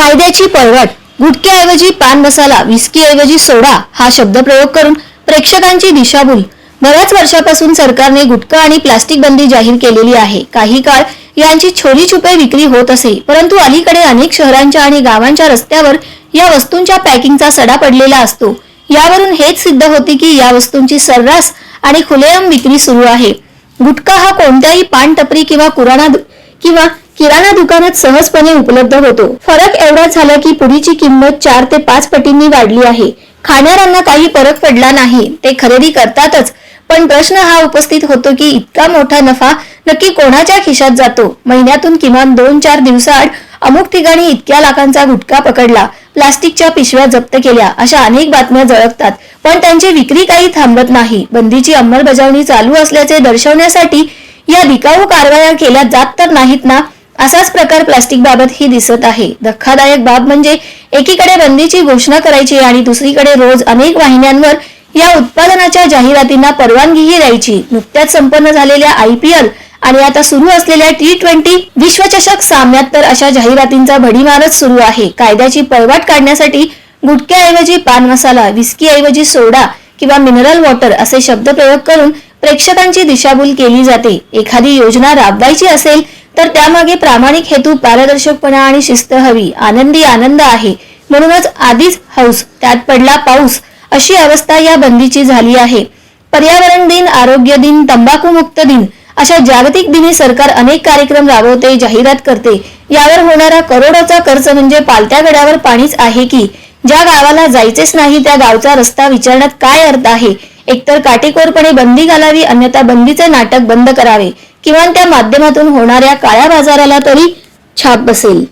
कायद्याची पळवट गुटख्याऐवजी पान मसाला विस्कीऐवजी सोडा हा शब्दप्रयोग करून प्रेक्षकांची दिशाभूल. बऱ्याच वर्षापासून सरकारने गुटखा आणि प्लास्टिक बंदी जाहीर केलेली आहे. काही काळ यांची छोरी छुपे विक्री होत असे परंतु अलीकडे अनेक शहरांच्या आणि गावांच्या रस्त्यावर या वस्तूंच्या पॅकिंगचा सडा पडलेला असतो. यावरून हेच सिद्ध होते की या वस्तूंची सर्रास आणि खुलेआम विक्री सुरू आहे. गुटखा हा कोणत्याही पान टपरी किंवा कुराणा किंवा किराणा दुकानात सहजपणे उपलब्ध होतो. फरक एवढा झाला की पुडीची किंमत चार ते पाच पटींनी वाढली आहे. खाणाऱ्यांना काही फरक पडला नाही. ते खरेदी करतातच. पण प्रश्न हा उपस्थित होतो की इतका मोठा नफा नक्की कोणाच्या खिशात जातो? महिन्यातून किमान दोन चार दिवसाआड अमुक ठिकाणी इतक्या लाखांचा गुटखा पकडला. प्लास्टिकच्या पिशव्या जप्त केल्या. अशा अनेक बातम्या झळकतात पण त्यांची विक्री काही थांबत नाही. बंदीची अंमलबजावणी चालू असल्याचे दर्शवण्यासाठी या भिकाऊ कारवाया केल्या जात तर नाहीत ना? असाच प्रकार प्लास्टिक बाबत ही दिसत आहे. धक्कादायक बाब म्हणजे एकीकडे बंदीची घोषणा करायची आणि दुसरीकडे रोज अनेक वाहिन्यांवर या उत्पादनाच्या जाहिरातींना परवानगीही द्यायची. नुकत्याच संपन्न झालेल्या आय पी एल आणि आता सुरू असलेल्या टी ट्वेंटी विश्वचषक सामन्यात तर अशा जाहिरातींचा भडीमारच सुरू आहे. कायद्याची पळवाट काढण्यासाठी गुटख्याऐवजी पान मसाला विस्कीऐवजी सोडा किंवा मिनरल वॉटर असे शब्दप्रयोग करून प्रेक्षकांची दिशाभूल केली जाते. एखादी योजना राबवायची असेल तर त्यामागे प्रामाणिक हेतू पारदर्शकपणा आणि शिस्त हवी आनंदी आनंद आहे. म्हणूनच आधीच हौस त्यात पडला पाऊस अशी अवस्था या बंदीची झाली आहे. पर्यावरण दिन आरोग्य दिन तंबाखू मुक्त दिन अशा जागतिक दिनी सरकार अनेक कार्यक्रम राबवते जाहिरात करते. यावर होणारा करोडोचा खर्च म्हणजे पालत्या गड्यावर पाणीच आहे की? ज्या गावाला जायचेच नाही त्या गावचा रस्ता विचारण्यात काय अर्थ आहे? एकतर काटेकोरपणे बंदी घालावी अन्यथा बंदीचे नाटक बंद करावे. किंवा त्या माध्यमातून होणाऱ्या काळ्या बाजाराला तरी छाप बसेल.